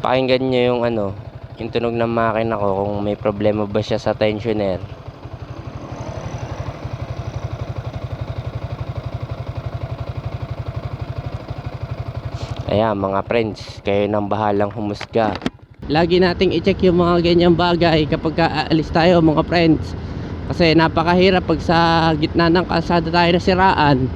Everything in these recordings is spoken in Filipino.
Pakinggan nyo yung ano, yung tunog ng makina ko kung may problema ba siya sa tensioner. Ayan mga friends, kayo nang bahalang humusga. Lagi nating i-check yung mga ganyang bagay kapag aalis tayo mga friends. Kasi napakahirap pag sa gitna ng kalsada tayo nasiraan.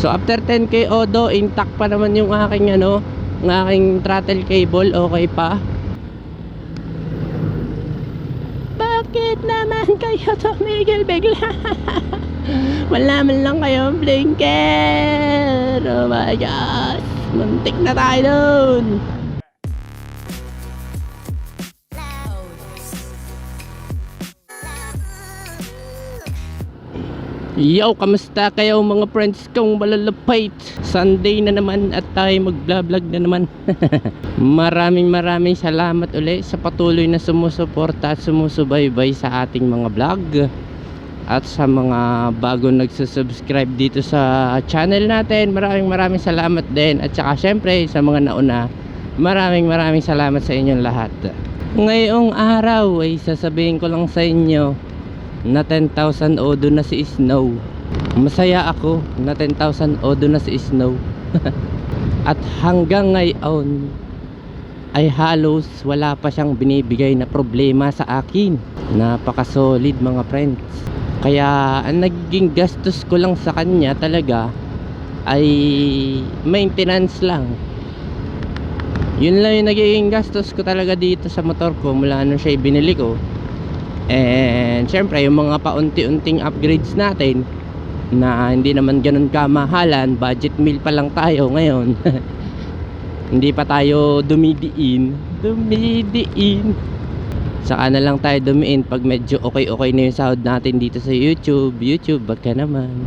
So after 10k odo, intact pa naman yung aking ano, ng aking throttle cable, okay pa. Bakit naman kayo tumigil bigla? Wala man lang kayong blinker. Oh my gosh. Muntik na tayo dun. Yo, kamusta kayo mga friends kong malalapait? Sunday na naman at tayo mag-vlog na naman. maraming maraming salamat uli sa patuloy na sumusuporta at sumusubaybay sa ating mga vlog. At sa mga bago nagsusubscribe dito sa channel natin, maraming maraming salamat din. At saka syempre sa mga nauna, maraming maraming salamat sa inyong lahat. Ngayong araw ay sasabihin ko lang sa inyo na 10,000 odo na si Snow. Masaya ako na 10,000 odo na si Snow. At hanggang ngayon ay halos wala pa siyang binibigay na problema sa akin. Napaka-solid mga friends. Kaya ang naging gastos ko lang sa kanya talaga ay maintenance lang. Yun lang yung naging gastos ko talaga dito sa motor ko mula nung siya binili ko. And syempre yung mga paunti-unting upgrades natin na hindi naman ganun kamahalan, budget meal pa lang tayo ngayon. hindi pa tayo dumidiin. Dumidiin. Saka na lang tayo dumiin pag medyo okay-okay na yung sahod natin dito sa YouTube. YouTube, ba't ka naman?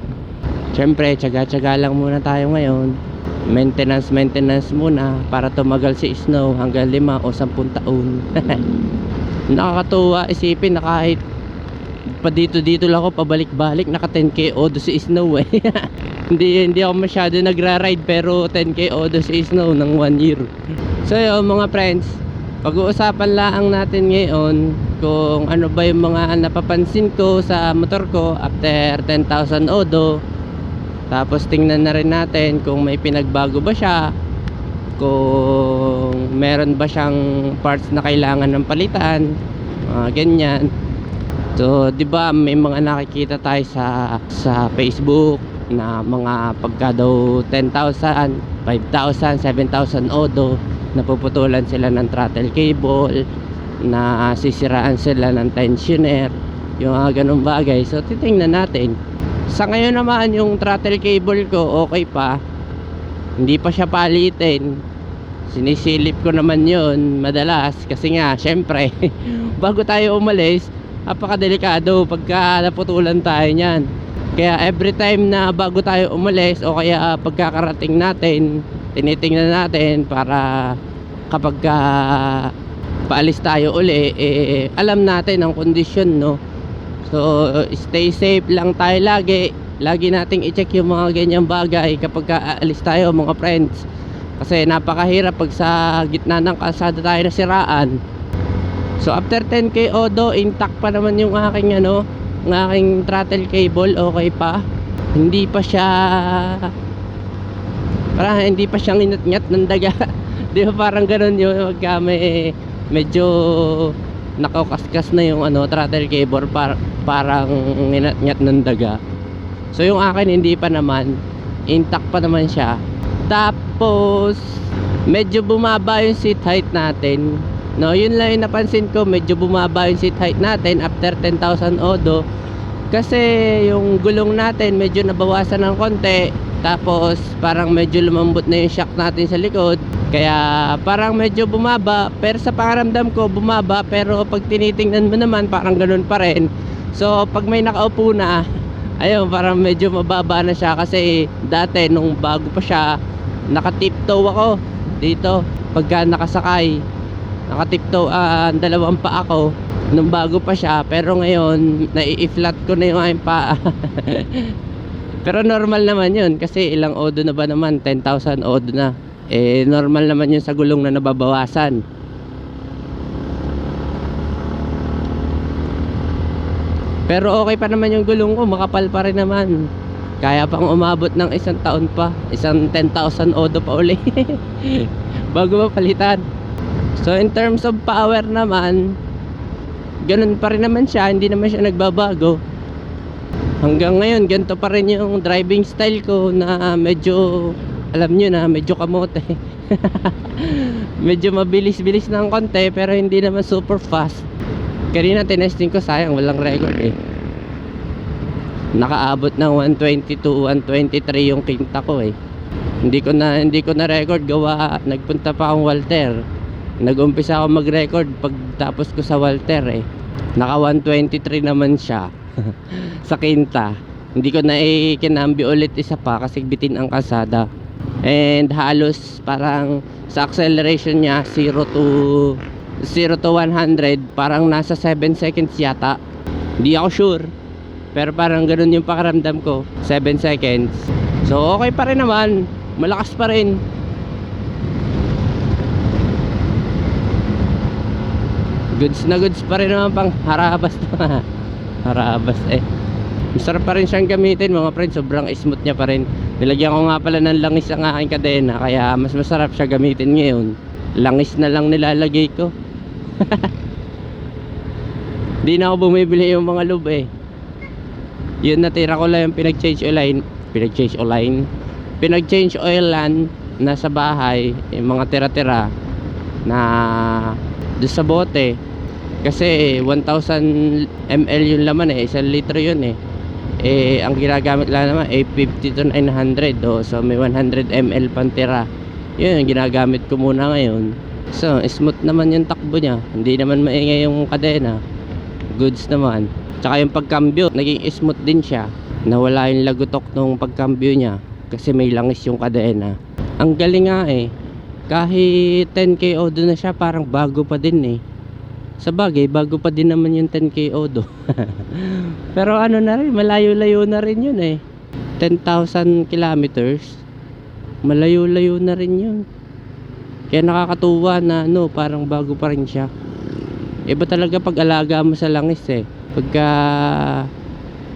Syempre, tsaga-tsaga lang muna tayo ngayon. Maintenance, maintenance muna para tumagal si Snow hanggang 5 o 10 taon. nakakatuwa isipin na kahit pa dito dito lang ako pabalik-balik naka 10k odo si Snow eh. Hindi hindi ako masyado nagra-ride pero 10k odo si Snow ng 1 year. So yun mga friends pag-uusapan lang natin ngayon kung ano ba yung mga napapansin ko sa motor ko after 10,000 odo. Tapos tingnan na rin natin kung may pinagbago ba siya kung meron ba siyang parts na kailangan ng palitan mga ganyan. So di ba may mga nakikita tayo sa sa Facebook na mga pagka daw 10,000 5,000 7,000 odo napuputulan sila ng throttle cable na sisiraan sila ng tensioner yung mga ganung bagay. So titingnan natin. Sa ngayon naman yung throttle cable ko okay pa. Hindi pa siya palitin sinisilip ko naman yun madalas. Kasi nga syempre bago tayo umalis napakadelikado pagka naputulan tayo nyan kaya every time na bago tayo umalis o kaya pagkakarating natin tinitingnan natin para kapag ka paalis tayo uli eh, alam natin ang kondisyon no? So stay safe lang tayo lagi. Lagi nating i-check yung mga ganyang bagay kapag ka aalis tayo mga friends kasi napakahirap pag sa gitna ng kalsada tayo nasiraan. So after 10k odo intact pa naman yung aking ano ng aking throttle cable okay pa. Hindi pa siya parang hindi pa siyang inatnyat ng daga. Di ba parang ganun yung pagka may medyo nakakaskas na yung ano throttle cable par, parang inatnyat ng daga. So yung akin hindi pa naman. Intact pa naman siya tapos medyo bumaba yung seat height natin. No yun lang yung napansin ko medyo bumaba yung seat height natin after 10,000 odo. Kasi yung gulong natin medyo nabawasan ng konti. Tapos parang medyo lumambot na yung shock natin sa likod. Kaya parang medyo bumaba. Pero sa pangaramdam ko bumaba. Pero pag tinitingnan mo naman parang ganun pa rin. So pag may nakaupo na ayun parang medyo mababa na siya. Kasi dati nung bago pa siya nakatiptoe ako. Dito pagka nakasakay nakatiptoe ang dalawang pa ako nung bago pa siya pero ngayon nai-flat ko na yung aking paa. Pero normal naman yun kasi ilang odo na ba naman? 10,000 odo na. Eh normal naman yun sa gulong na nababawasan. Pero okay pa naman yung gulong ko makapal pa rin naman kaya pang umabot ng isang taon pa isang 10,000 odo pa uli. Bago mapalitan. So in terms of power naman ganun pa rin naman siya hindi naman siya nagbabago. Hanggang ngayon ganito pa rin yung driving style ko na medyo alam nyo na medyo kamote. Medyo mabilis-bilis ng konti pero hindi naman super fast. Kanina tinesting ko sayang walang record eh nakaabot ng 122 123 yung kinta ko eh. Hindi ko na hindi ko na record gawa nagpunta pa akong Walter. Nagumpisa ako mag-record pagtapos ko sa Walter eh. Naka 123 naman siya sa kinta. Hindi ko na ikinambi ulit isa pa kasi bitin ang kasada and halos parang sa acceleration niya 0 to 0 to 100 parang nasa 7 seconds yata. Hindi ako sure pero parang ganun yung pakaramdam ko 7 seconds. So okay pa rin naman. Malakas pa rin. Goods na goods pa rin naman pang harabas na harabas eh. Masarap pa rin siyang gamitin mga friends. Sobrang smooth niya pa rin. Nilagyan ko nga pala ng langis ang aking kadena kaya mas masarap siya gamitin ngayon. Langis na lang nilalagay ko. Di na ako bumibili yung mga lube. eh yun natira ko lang yung pinag-change oil pinag-change oil pinag-change oilan na sa bahay yung mga tira-tira na doon sa bote. Kasi 1000 ml yung laman eh 1 litro yun eh. Eh ang ginagamit lang naman 850 to 900 oh, so may 100 ml pang tira. Yun yung ginagamit ko muna ngayon. So smooth naman yung takbo niya. Hindi naman maingay yung kadena. Goods naman tsaka yung pagkambyo naging smooth din siya. Nawala yung lagutok nung pagkambyo niya kasi may langis yung kadena. Ang galing nga eh kahit 10k odo na siya parang bago pa din eh. Sa bagay bago pa din naman yung 10k odo. Pero ano na rin malayo-layo na rin yun eh. 10,000 kilometers malayo-layo na rin yun. Kaya nakakatuwa na ano parang bago pa rin siya. Iba talaga pag alaga mo sa langis eh pagka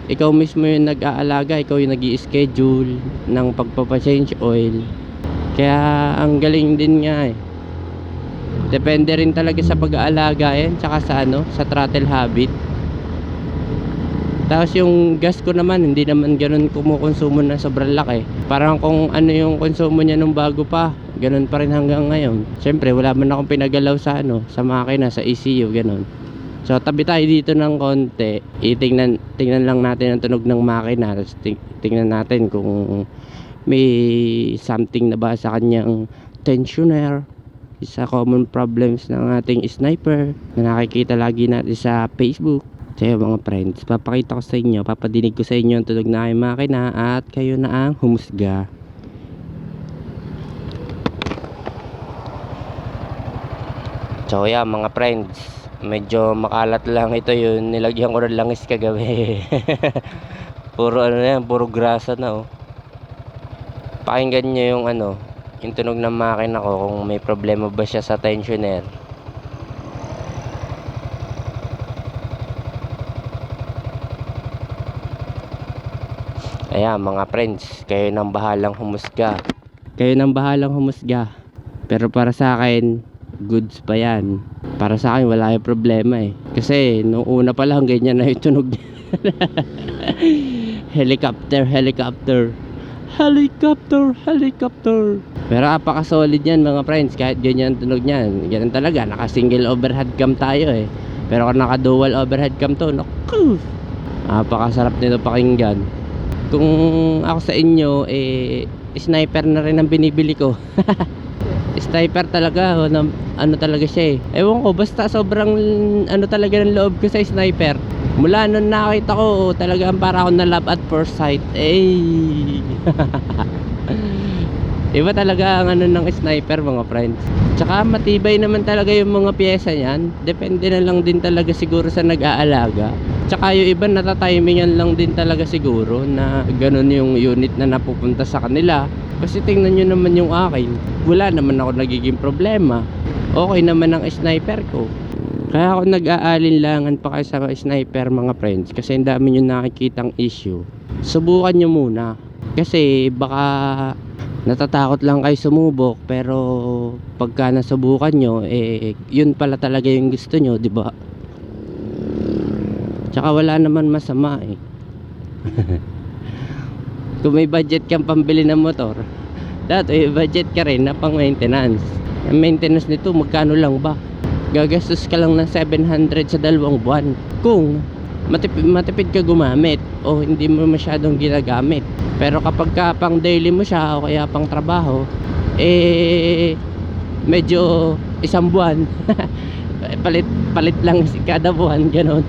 ikaw mismo yung nag-aalaga ikaw yung nag schedule ng pagpapa-change oil. Kaya ang galing din nga eh. Depende rin talaga sa pag-aalaga yan tsaka sa ano sa throttle habit. Tapos yung gas ko naman hindi naman ganun kumukonsumo na sobrang laki. Parang kung ano yung konsumo niya nung bago pa ganun pa rin hanggang ngayon. Syempre wala man akong pinagalaw sa ano sa makina sa ECU ganun so tabi tayo dito ng konti. Itingnan tingnan lang natin ang tunog ng makina. Ting- tingnan natin kung may something na ba sa kanyang tensioner. Isa common problems ng ating sniper na nakikita lagi natin sa Facebook. So mga friends, papakita ko sa inyo, papadinig ko sa inyo ang tunog na aking makina at kayo na ang humusga. So yeah, mga friends, medyo makalat lang ito yun, nilagyan ko ng langis kagabi. puro ano yan, puro grasa na oh. Pakinggan nyo yung ano, yung tunog ng makina ko kung may problema ba siya sa tensioner. Ayan mga friends, kayo nang bahalang humusga. Kayo nang bahalang humusga. Pero para sa akin, goods pa yan. Para sa akin, wala yung problema eh. Kasi, nung una pa lang, ganyan na yung tunog helicopter, helicopter. Helicopter, helicopter. Pero apaka-solid yan mga friends. Kahit ganyan tunog niyan. Ganyan talaga. Naka-single overhead cam tayo eh. Pero kung naka-dual overhead cam to, naku! Napakasarap nito pakinggan kung ako sa inyo eh sniper na rin ang binibili ko sniper talaga o, na, ano talaga siya eh. Ewan ko basta sobrang ano talaga ng loob ko sa sniper. Mula nung nakita ko talagang para ako na love at first sight. Eh iba talaga ang ano ng sniper mga friends. Tsaka matibay naman talaga yung mga pyesa niyan. Depende na lang din talaga siguro sa nag-aalaga Tsaka yung iba natatimingan lang din talaga siguro na ganun yung unit na napupunta sa kanila. Kasi tingnan nyo naman yung akin. Wala naman ako nagiging problema. Okay naman ang sniper ko. Kaya ako nag-aalinlangan pa kayo sa sniper mga friends kasi ang dami nyo nakikitang issue. Subukan nyo muna. Kasi baka natatakot lang kayo sumubok pero pagka nasubukan nyo eh yun pala talaga yung gusto nyo, di ba? Tsaka wala naman masama eh. Kung may budget kang pambili ng motor, dati may budget ka rin na pang maintenance. Ang maintenance nito magkano lang ba? Gagastos ka lang ng 700 sa dalawang buwan. Kung matipid, matipid ka gumamit o hindi mo masyadong ginagamit. Pero kapag ka pang daily mo siya o kaya pang trabaho, eh medyo isang buwan palit palit lang si kada buwan ganon.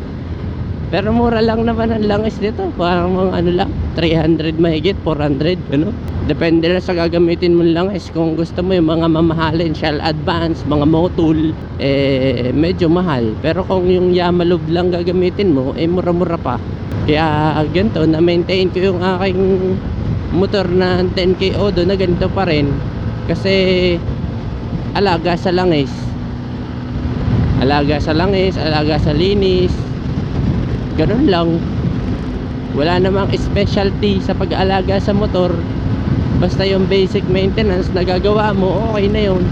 Pero mura lang naman ang langis dito. Parang mga ano lang, 300 mahigit, 400, ano? Depende na sa gagamitin mo langis. Kung gusto mo yung mga mamahalin, Shell Advance, mga Motul, eh, medyo mahal. Pero kung yung Yamalub lang gagamitin mo, eh, mura-mura pa. Kaya ganito, na-maintain ko yung aking motor na 10k Odo na ganito pa rin. Kasi alaga sa langis. Alaga sa langis, alaga sa linis, ganun lang. Wala namang specialty sa pag-aalaga sa motor. Basta yung basic maintenance na gagawa mo okay na yun.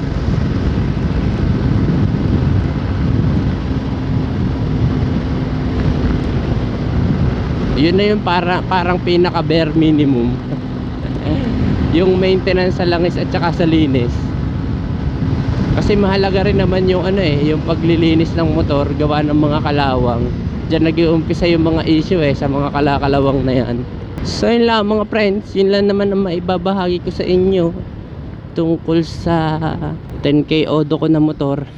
Yun na yung para, parang pinaka bare minimum. Yung maintenance sa langis at saka sa linis. Kasi mahalaga rin naman yung ano eh yung paglilinis ng motor gawa ng mga kalawang Diyan nag-uumpisa yung mga issue eh sa mga kalakalawang na yan. So yun lang mga friends, yun lang naman ang maibabahagi ko sa inyo tungkol sa 10k odo ko na motor.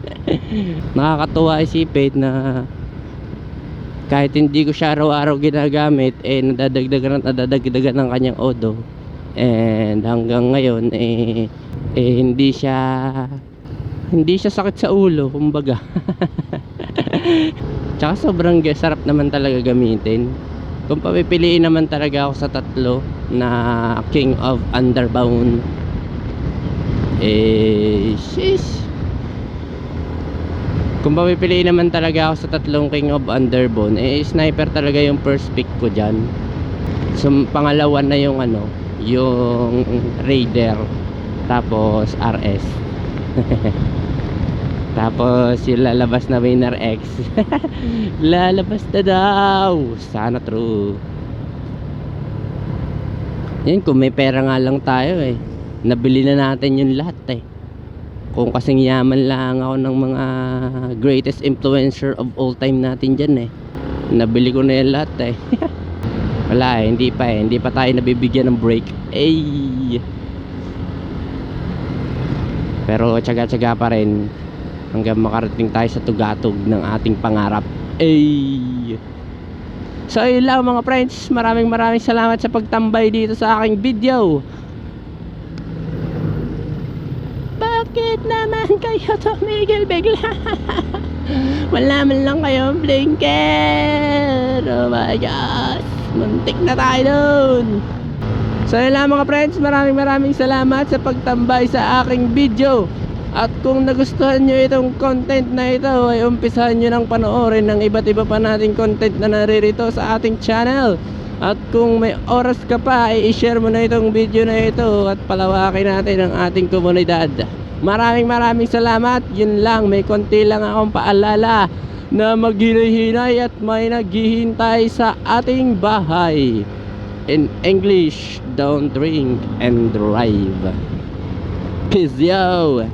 Nakakatuwa isipin na kahit hindi ko siya araw-araw ginagamit eh nadadagdagan at nadadagdagan ng kanyang odo. And hanggang ngayon eh, eh hindi siya hindi siya sakit sa ulo kumbaga. Tsaka sobrang sarap naman talaga gamitin. Kung papipiliin naman talaga ako sa tatlo na King of Underbound eh sheesh. Kung papipiliin naman talaga ako sa tatlong King of Underbone eh sniper talaga yung first pick ko dyan. So pangalawa na yung ano yung Raider tapos RS tapos yung lalabas na Winner X. Lalabas na daw. Sana true. Yan kung may pera nga lang tayo eh. Nabili na natin yung lahat eh. Kung kasing yaman lang ako ng mga greatest influencer of all time natin dyan eh. Nabili ko na yung lahat eh. Wala eh. Hindi pa eh. Hindi pa tayo nabibigyan ng break. Eh pero tsaga-tsaga pa rin hanggang makarating tayo sa tugatog ng ating pangarap. Eh so yun lang mga friends. Maraming maraming salamat sa pagtambay dito sa aking video. Bakit naman kayo tumigil bigla? Wala man lang kayong blinker. Oh my gosh. Muntik na tayo dun. So yun lang mga friends, maraming maraming salamat sa pagtambay sa aking video. At kung nagustuhan nyo itong content na ito, ay umpisahan nyo ng panoorin ng iba't iba pa nating content na naririto sa ating channel. At kung may oras ka pa, ay i-share mo na itong video na ito at palawakin natin ang ating komunidad. Maraming maraming salamat. Yun lang, may konti lang akong paalala na maghinay-hinay at may naghihintay sa ating bahay. In English, don't drink and drive. Peace yo!